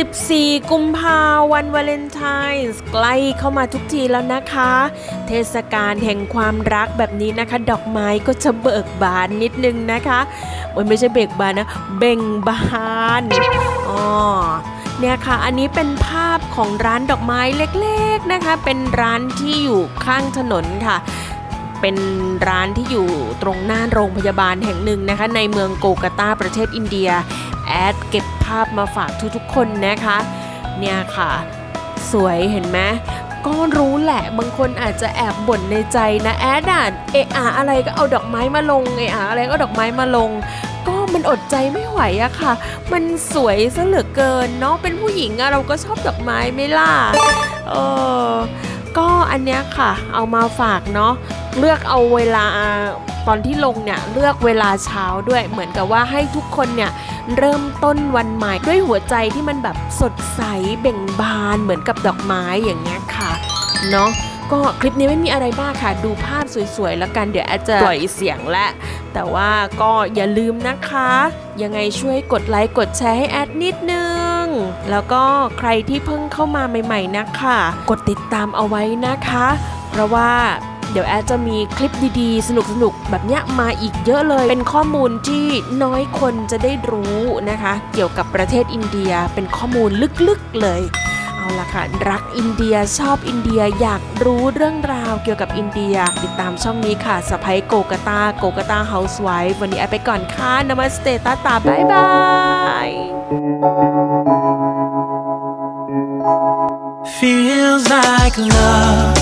14 กุมภาวันวาเลนไทน์ใกล้เข้ามาทุกทีแล้วนะคะ เทศกาลแห่งความรักแบบนี้นะคะ ดอกไม้ก็จะเบิกบานนิดนึงนะคะโอ้ยไม่ใช่เบิกบานนะ เบ่งบานอ๋อเนี่ยค่ะ อันนี้เป็นภาพของร้านดอกไม้เล็กๆนะคะ เป็นร้านที่อยู่ข้างถนนค่ะเป็นร้านที่อยู่ตรงหน้าโรงพยาบาลแห่งหนึ่งนะคะ ในเมืองโกกาตาประเทศอินเดีย แอดเก็บภาพมาฝากทุกๆคนนะคะ เนี่ยค่ะ สวยเห็นไหมก็รู้แหละบางคนอาจจะแอบบ่นในใจนะแอดอะเอะอะอะไรก็เอาดอกไม้มาลงเอะอะอะไรก็ดอกไม้มาลง ก็มันอดใจไม่ไหวอะค่ะ มันสวยซะเหลือเกินเนาะเป็นผู้หญิงอะเราก็ชอบดอกไม้ไม่ล่ะเออก็อันเนี้ยค่ะ เอามาฝากเนาะ เลือกเอาเวลาตอนที่ลงเนี่ยเลือกเวลาเช้าด้วยเหมือนกับว่าให้ทุกคนเนี่ยเริ่มต้นวันใหม่ด้วยหัวใจที่มันแบบสดใสเบ่งบานเหมือนกับดอกไม้อย่างเงี้ยค่ะเนาะก็คลิปนี้ไม่มีอะไรมากค่ะ ดูภาพสวยๆ แล้วกันเดี๋ยวอาจจะปล่อยเสียงและแต่ว่าก็อย่าลืมนะคะ ยังไงช่วยกดไลค์กดแชร์ให้แอดนิดนึง แล้วก็ใครที่เพิ่งเข้ามาใหม่ๆนะคะ กดติดตามเอาไว้นะคะ เพราะว่า เดี๋ยวแอดจะมีคลิปดีๆ สนุกๆ แบบเนี้ยมาอีกเยอะเลย เป็นข้อมูลที่น้อยคนจะได้รู้นะคะ เกี่ยวกับประเทศอินเดียเป็นข้อมูลลึกๆเลยเอาละค่ะรักอินเดียชอบอินเดียอยากรู้เรื่องราวเกี่ยวกับอินเดีย ติดตามช่องนี้ค่ะสไปโกกาตาโกกาตาเฮาส์ไวฟ์วันนี้แอไปก่อนค่ะนมาสเตตาตาบายบาย Feels like love.